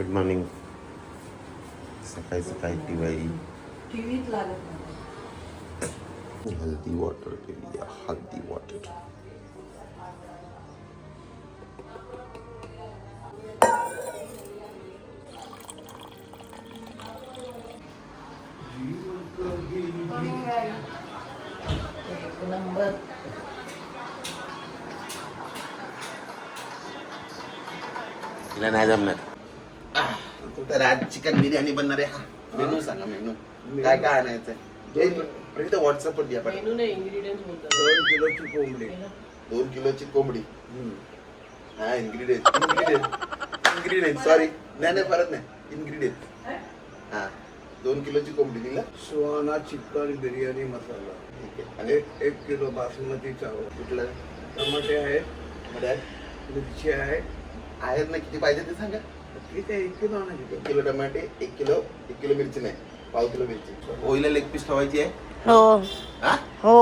Good morning. सकाळी सकाळी नाही. हल्दी वॉटर पिऊया हल्दी वॉटर। नंबर। तिला नाही जमणार तू तर आज चिकन बिर्याणी बनणार आहे? हा मेनू सांगा मेनू. काय काय आणायचं इथं व्हॉट्सअपवर द्या पण मेनू नाही इंग्रेडियंट्स बोलतात. दोन किलोची कोंबडी. दोन किलोची कोंबडी. हा इन्ग्रेडियंट इन्ग्रेडियंट इन्ग्रेडियंट सॉरी नाही नाही परत नाही. इन्ग्रेडियंट हा? दोन किलोची कोंबडी दिला. सुहाना चिकन बिर्याणी मसाला. ठीक आहे. आणि आणि एक किलो बासमती चावल. कुठलं? टमाटे आहेत. मध्ये मिरची आहे. आहेत ना किती पाहिजे ते सांगा. ठीक आहे एक किलो आणायची एक किलो टमाटे एक किलो एक किलो मिरची नाही पाव किलो मिरची ओईला लेग पीस ठेवायची आहे हो हा हो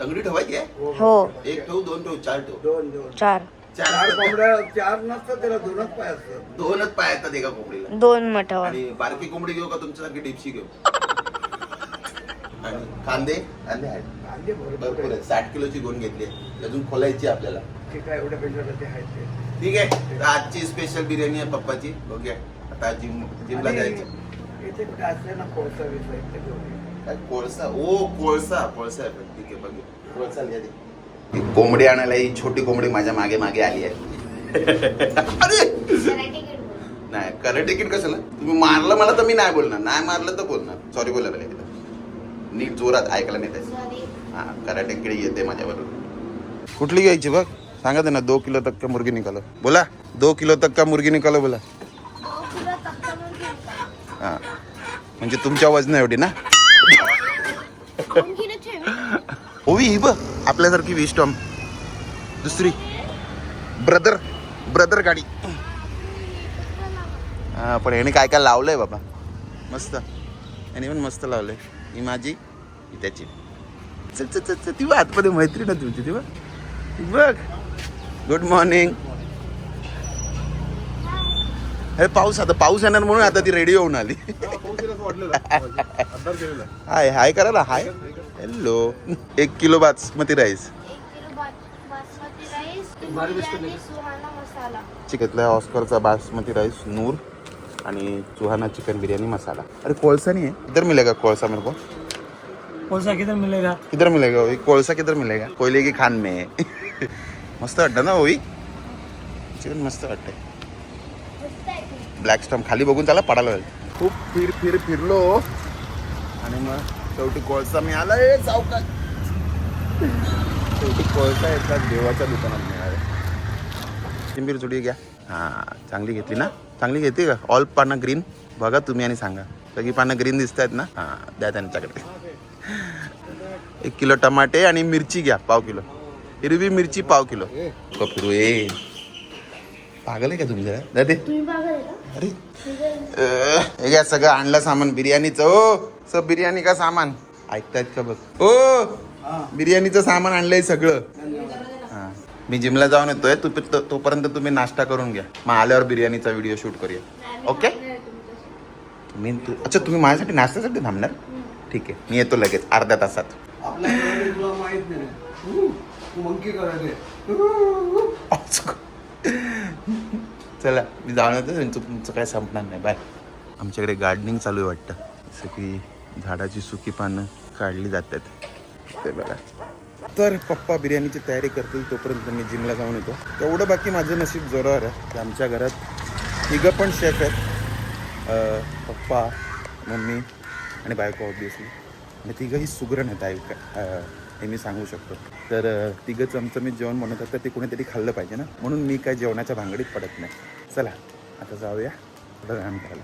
तंगडी ठेवायची आहे हो एक ठेवू दोन ठेवू चार ठेवू दोन दोन चार चार चार कोंबड्या चार नसतात त्याला दोनच पाय असतात दोनच पाय येतात एका कोंबडीला दोन मठावर आणि बारकी कोंबडी घेऊ का तुमच्यासारखी डिपशी घेऊ आणि कांदे कांदे आहेत कांदे भरपूर भरपूर आहेत. साठ किलोची गोण घेतली आहे. अजून खोलायची आहे आपल्याला ठीक आहे एवढ्या पैशाला ते आहेत ते ठीक आहे. आजची स्पेशल बिर्याणी आहे पप्पाची. बघूया. आता जिम जिमला जायचं. इथे कुठे असले ना कोळसा ओ कोळसा. कोळसा आहे पण. ठीक आहे बघू कोळसा लिहा कोंबडी आणायला ही छोटी कोंबडी माझ्या मागे मागे आली आहे. अरे! नाही करंट तिकीट कशाला? तुम्ही मारलं मला तर मी नाही बोलणार. नाही मारलं तर बोलणार. सॉरी बोलायला पाहिजे नीट जोरात ऐकायला नाही पाहिजे हा कराटे किडी येते माझ्याबरोबर. कुठली घ्यायची बघ? सांगा दे ना दो किलो तक का मुर्गी निकालो. बोला दो किलो तक का मुर्गी निकालो बोला. हा. म्हणजे तुमच्या वजना एवढी ना? ओवी ही बघ आपल्यासारखी विस्टॉम दुसरी. ब्रदर ब्रदर गाडी. हां पण याने काय काय लावलंय बाबा. मस्त. याने पण मस्त लावलंय. ही माझी ही त्याची. चल चल चल ती बघ आतमध्ये मैत्री ना तुमची ती बघ. बघ. गुड मॉर्निंग हे पाऊस आता पाऊस येणार म्हणून आता ती रेडी होऊन आली. हाय हाय करायला हाय. हॅलो एक किलो बासमती राईस. चिकतला ऑस्करचा बासमती राईस नूर आणि सुहाना चिकन बिर्याणी मसाला. अरे कोळसा नहीं है किधर मिलेगा कोळसा मेरे को. कोळसा किधर मिलेगा? किधर मिलेगा कोळसा किधर मिलेगा? कोयले की खान में. मस्त वाटतं ना होई चिकन मस्त वाटतंय. ब्लॅक स्टॉम खाली बघून त्याला पडायला लागेल. खूप फिर फिर फिरलो. आणि मग शेवटी कोळसा मी आला ए का शेवटी कोळसा एका देवाच्या दुकानात मिळाला. चिंबीर चुडी घ्या. हां चांगली घेतली ना? चांगली घेते का? ऑल पानं ग्रीन बघा तुम्ही आणि सांगा. सगळी पानं ग्रीन दिसत आहेत ना? हां द्या त्यांच्याकडे. एक किलो टमाटे आणि मिरची घ्या पाव किलो. हिरवी मिरची पाव किलो. नको फिरू ए. पागल आहे का तुम्ही जरा? ते अरे. हे घ्या सगळं आणलं सामान बिर्याणीचं. ओ सब बिर्याणी का सामान? ऐकतायत का बघ? ओ बिर्याणीचं सामान आणलंय सगळं. हा. मी जिमला जाऊन येतोय. तू तो- तोपर्यंत तुम्ही नाश्ता करून घ्या. मग आल्यावर बिर्याणीचा व्हिडिओ शूट करूया. ओके मी तू अच्छा तुम्ही माझ्यासाठी नाश्त्यासाठी थांबणार? ठीक आहे. मी येतो लगेच. अर्ध्या तासात. मंकी करायचे चला मी जाणार त्यांचं तुमचं काय संपणार नाही. बाय. आमच्याकडे गार्डनिंग चालू आहे वाटतं. जसं की झाडाची सुकी पानं काढली जातात. ते बघा. तर पप्पा बिर्याणीची तयारी करतील तोपर्यंत मी जिमला जाऊन येतो. तेवढं बाकी माझं नशीब जोरावर आहे. की आमच्या घरात तिघं पण शेफ आहेत. पप्पा मम्मी आणि बायको ऑब्विसली आणि तिघंही सुगरण आहेत ऐक हे मी सांगू शकतो. तर तिघं चमचमीत जेवण बनवतात तर ते कोणीतरी खाल्लं पाहिजे ना? म्हणून मी काय जेवणाच्या भांगडीत पडत नाही. चला आता जाऊया. थोडं व्यायाम करायला.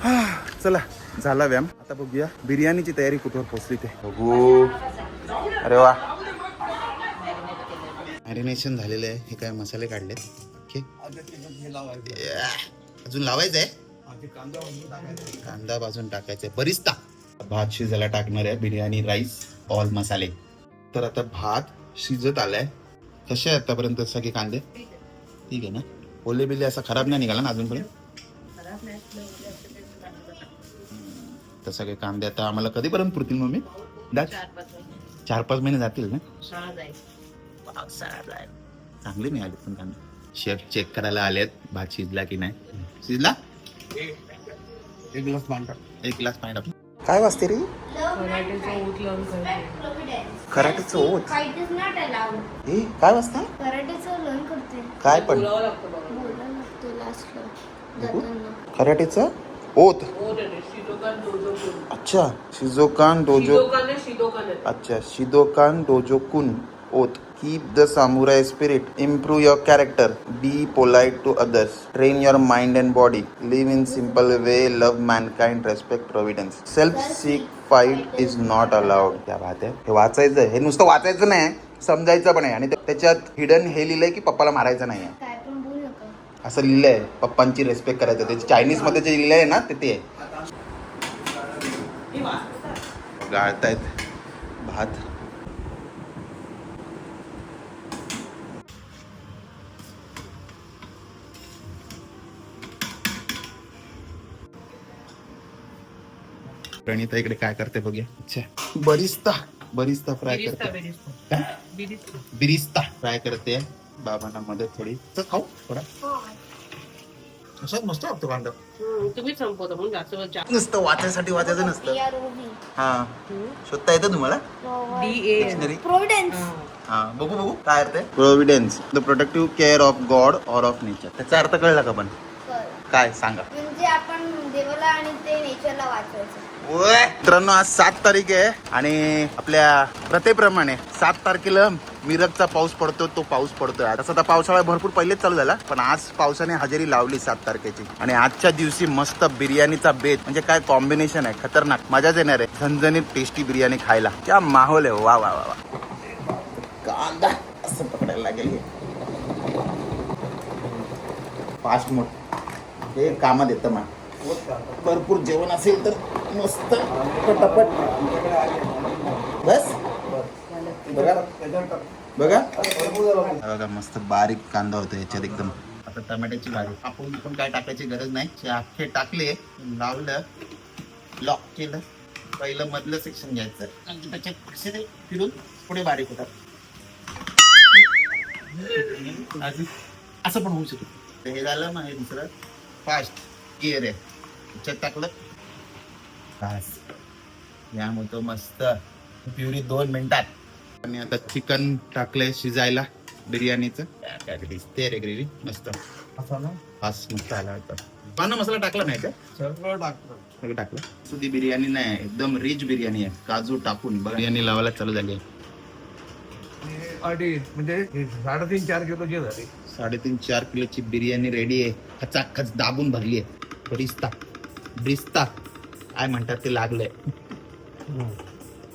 हा, चला झाला व्यायाम. आता बघूया बिर्याणीची तयारी कुठवर पोहोचली ते. बघू. अरे वा. मॅरिनेशन झालेलं आहे. हे काय मसाले काढलेत? ओके. अजून लावायचं. आहे कांदा भाजून टाकायचा. आहे भात शिजायला टाकणार आहे बिर्याणी राईस ऑल मसाले. तर आता भात शिजत आलाय. कसे आहे आतापर्यंत सगळे कांदे? ठीक आहे ना? ओले बिले असा खराब नाही निघाला ना अजूनपर्यंत? तर सगळे कांदे आता आम्हाला कधीपर्यंत पुरतील मम्मी? दाच चार पाच महिने जातील ना? चांगले मिळाले पण कांदे. शेफ चेक करायला आलेत भात शिजला की नाही? शिजला? एक ग्लास पाणी एक ग्लास पाणी टाकून काय वाजते रे? लावून करते. कराटेचं ओत. ए काय वाजता? कराटेचं लर्न करते. काय पण. बोलावं लागतं बघा. बोलायला लागतो लास्टला बघू. जाताना. कराटेचं ओत. अच्छा शिजोकान डोजो शिदोकान नाही, शिदोकान आहे. अच्छा शिदोकान डोजोकुन ओत. Keep the samurai spirit improve your character be polite to others train your mind and body live in simple way love mankind respect providence self seek fight is not allowed त्या बात आहे हे वाचायचं. हे नुसतं वाचायचं नाही. समजायचं पण आहे. आणि त्या- त्याच्यात हिडन हे लिहिलंय की पप्पाला मारायचं नाही आहे असं लिहिलंय. पप्पांची रेस्पेक्ट करायचं. ते चायनीजमध्ये जे लिहिलंय ना ते ते आहे. गाळतायत. भात. प्रणिता इकडे काय करते बघूया. अच्छा. बरिस्ता बरिस्ता फ्राय करते. बिरिस्ता. काय? बिरिस्ता. बिरिस्ता फ्राय करते. बाबांना मदत थोडी. तर खाऊ थोडा. असं मस्त वाटतं कांदा. तुम्हीच संपवता म्हणून जास्त वेळ जा- नुसतं वाचायसाठी वाचायचं नसतं. या रोबी हा. शोधता येतं तुम्हाला. डिक्शनरी प्रोव्हिडन्स हा. बघू बघू. काय अर्थ आहे? Providence the protective care of God or of nature त्याचा अर्थ कळला का पण? काय? सांगा. म्हणजे आपण देवाला आणि ते नेचरला वाचवायचं. मित्रांनो आज सात तारीख आहे आणि आपल्या प्रथेप्रमाणे सात तारखेला मिरजचा पाऊस पडतो तो पाऊस पडतोय. तसा तर पावसाळा भरपूर पहिलेच चालू झाला पण आज पावसाने हजेरी लावली सात तारखेची. आणि आजच्या दिवशी मस्त बिर्याणीचा बेत म्हणजे काय कॉम्बिनेशन आहे? खतरनाक. मजाच येणार आहे. झणझणीत टेस्टी बिर्याणी खायला. क्या माहोल आहे. वा वा वा वा. कांदा. असं पकडायला लागेल फास्ट मोड. हे कामात येतं मा भरपूर जेवण असेल तर. मस्त पटापट. बस. बघा. बघा. बघा मस्त बारीक कांदा होतो याच्यात एकदम. आता टमाट्याची भाजी. आपण पण काय टाकायची गरज नाही. अख्खे टाकले लावलं लॉक केलं. पहिलं मधलं सेक्शन घ्यायचं. आणि त्याच्यात पक्षी ते फिरून पुढे बारीक होतात. अजून असं पण होऊ शकतं. हे झालं मग हे दुसरं. फास्ट गिअर आहे. त्याच्यात टाकलं. बस यामुळे तो मस्त प्युरी दोन मिनिटात. आणि आता चिकन टाकलंय शिजायला बिर्याणीचं. काय दिसते रे ग्रेव्ही. मस्त. फास मस्त आला होता. पाना मसाला टाकला नाही का? सगळं टाकतो सगळं टाकलं. सुधी बिर्याणी नाही एकदम रिच बिर्याणी आहे. काजू टाकून बिर्याणी लावायला चालू झाली आहे. अडीच म्हणजे साडेतीन चार किलो जे झाले. साडेतीन चार किलोची बिर्याणी रेडी आहे. खचाखच दाबून भरली आहे. ब्रिस्ता ब्रिस्ता काय म्हणतात ते लागलंय.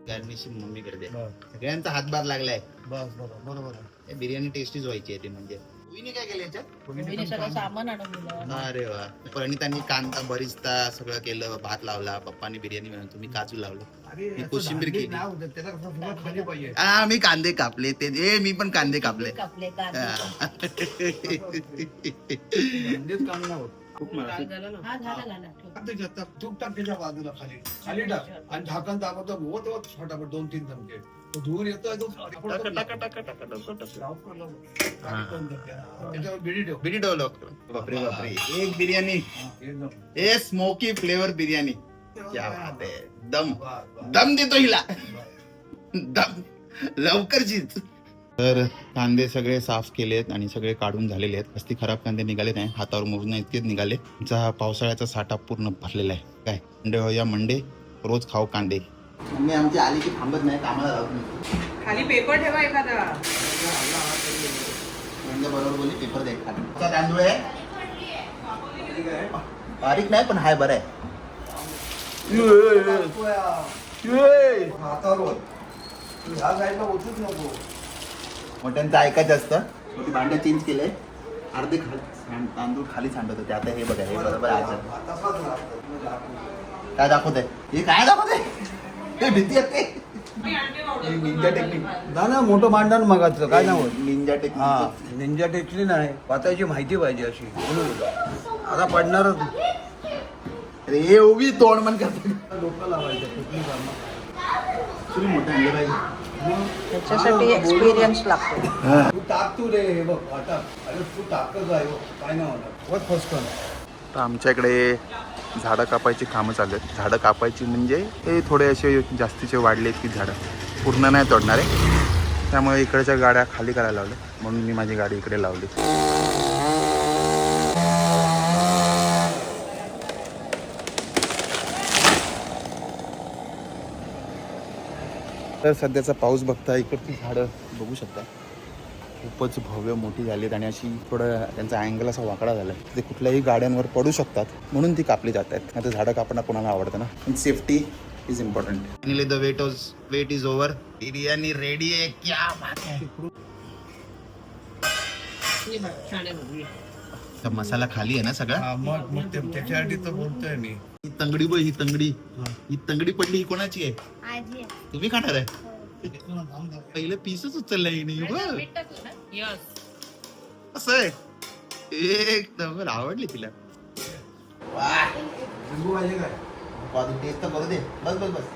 गार्निशिंग मम्मीकडे दे सगळ्यांचा हातभार लागलाय. बस बरोबर. हे बिर्याणी टेस्टीच व्हायची आहे ती म्हणजे. उईने काय केलं याच्यात? मी सगळं सामान आणून दिलं. अरे वा. प्रणितांनी कांदा बरिस्ता सगळं केलं भात लावला पप्पानी बिर्याणी बनवली तुम्ही काजू लावलं. कोशिंबीर केली. हा मी कांदे कापले ते ए मी पण कांदे कापले. कापले कांदे. धंदेच काम नाही होत खूप मला काल झाला ना? हा झाला झाला. ठेव. आता त्याच्यात तूप टाक त्याच्या बाजूला खाली. खाली टाक. आणि झाकण दाबतो होत होत फटाफट दोन तीन चमचे. तो धुवून येतोय तो टाका, टाका, टाका, टाका. आणि पण. त्याच्यावर बिडी ठेव. बिर्याणी बापरे बापरे. एक बिर्याणी. हा, एकदम. A smoky flavour biryani. क्या बात आहे दम. दम देतो हिला. दम. लवकर शिज तर कांदे सगळे साफ केलेत आणि सगळे काढून झालेले आहेत. असती खराब कांदे निघाले नाही हातावर मोजणं इतकेच निघाले. आमचा हा पावसाळ्याचा साठा पूर्ण भरलेला आहे. काय? मंडे हो या मंडे. रोज खाऊ कांदे. मम्मी आमची आली की थांबत नाही कामाला नाही खाली पेपर ठेवा एखादा. म्हणजे बरोबर बोली पेपर दे खाली तांदूळ आहे? बारीक नाही पण हाय बरं आहे. हातावर ह्या. साईडला ओतूच नको. मोठ्यांचं ऐकायचं असतं. छोटी भांडे चेंज केले अर्धे खाली तांदूळ खाली सांडत होते. आता हे बघा हे बरोबर आहे. काय दाखवत आहे हे काय दाखवत आहे हे भीती येते निंजा टेक्निक ना ना मोठं मांडण मगाचं. काय नाव निंजा हा टेक्निक निंजा टेकली नाही. पाताची माहिती पाहिजे अशी. आता पडणारच रे उभी तोंड मन करते. डोकं लावायचं कुठली मोठा आणलं पाहिजे. त्याच्यासाठी एक्सपिरियन्स लागतो. तू टाक तू रे हे बघ आता अरे तू टाकच आहे बघ. काय नाही होणार वत फसकन तर आमच्या इकडे झाडं कापायची कामं चालू आहेत. झाडं कापायची म्हणजे हे थोडे असे जास्तीचे वाढले आहेत की झाडं. पूर्ण नाही तोडणार आहे. त्यामुळे इकडच्या गाड्या खाली करायला लावल्या. म्हणून मी माझी गाडी इकडे लावली. तर सध्याचा पाऊस बघता इकडची झाडं बघू शकता. खूपच भव्य मोठी झाली आहेत आणि अशी थोडं त्यांचा अँगल असा वाकडा झाला ते कुठल्याही गाड्यांवर पडू शकतात म्हणून ती कापली जात आहेत आता झाडं कापणं कोणाला आवडतं ना? Safety is important finally the wait as wait is over biryani ready आहे. क्या बात आहे. आहे मसाला खाली आहे ना सगळा? हा मग मग ते- त्याच्यासाठी तर बोलतोय मी. ही तंगडी बघ ही तंगडी. ही. तंगडी पडली ही कोणाची आहे? आजी आहे. तुम्ही खाणार आहे? पहिलं पीसच उचललं हिने. बघ. असं आहे? एक नंबर आवडली तिला. लिंबू पाहिजे काय? टेस्ट तर करू दे. बस बस बस.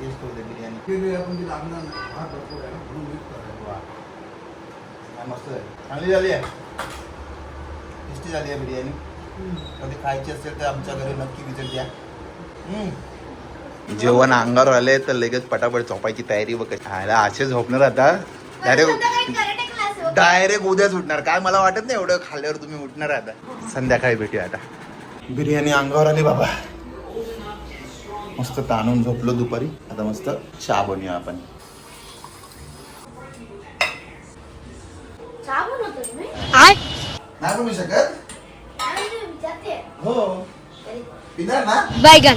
टेस्ट करू दे बिर्याणी. आपण ती लागणार नाही हा भरपूर आहे ना म्हणून मीठ करायचं. वा. काय मस्त आहे. चांगली झाली आहे. टेस्टी झाली आहे बिर्याणी. कधी खायची असेल तर आमच्या घरी नक्की विजिट द्या. जेवण अंगावर आले तर लगेच पटापट झोपायची तयारी बघ खायला असे झोपणार आता. डायरेक्ट. डायरेक्ट उद्याच उठणार. काय मला वाटत नाही एवढं खाल्ल्यावर तुम्ही उठणार आता. संध्याकाळी भेटूया आता. बिर्याणी अंगावर आली बाबा. मस्त ताणून झोपलो दुपारी. आता मस्त चहा बनवूया आपण. चहा बनवतो तुम्ही? नाही बनवू शकत? हो. तरी- पिणार ना बैगन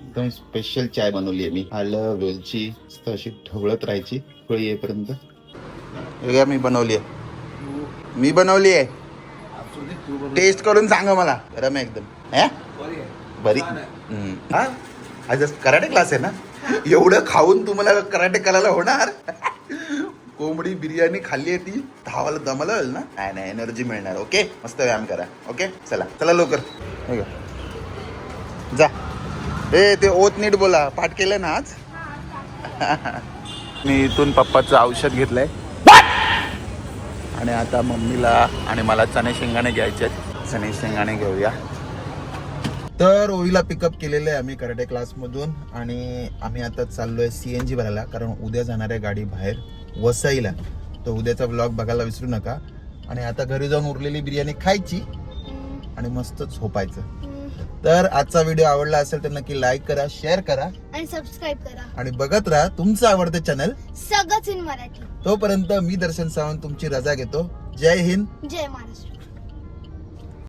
एकदम स्पेशल चाय बनवली आहे मी. आलं वेलची अशी ढवळत राहायची. फळी येईपर्यंत. मी बनवली आहे. मी बनवली आहे. टेस्ट करून सांगा मला. गरम आहे एकदम. हे? बरी. हम्म. हा? आज कराटे क्लास आहे ना? एवढं खाऊन तुम्हाला कराटे करायला होणार? कोंबडी बिर्याणी खाल्ली आहे ती धावायला दमलं ना? नाही नाही एनर्जी मिळणार ओके मस्त व्यायाम करा ओके चला चला लवकर. हे जा. ए ते ओत नीट बोला. पाठ केलं ना आज? मी इथून पप्पाचं औषध घेतलंय. आणि आता मम्मीला आणि मला चणे शेंगाणे घ्यायचे आहेत. चणे शेंगाणे घेऊया. तर ओईला पिकअप केलेलं आहे आम्ही कराटे क्लासमधून आणि आम्ही आता चाललोय सी एन जी भरायला कारण उद्या जाणार आहे गाडी बाहेर. वसईला. तर उद्याचा ब्लॉग बघायला विसरू नका. आणि आता घरी जाऊन उरलेली बिर्याणी खायची आणि मस्त झोपायचं. तर आजचा व्हिडिओ आवडला असेल तर नक्की लाईक करा शेअर करा. आणि सबस्क्राईब करा. आणि बघत राहा तुमचं आवडतं चॅनल सगळंच इन मराठी. तोपर्यंत मी दर्शन सावंत तुमची रजा घेतो. जय हिंद. जय महाराष्ट्र.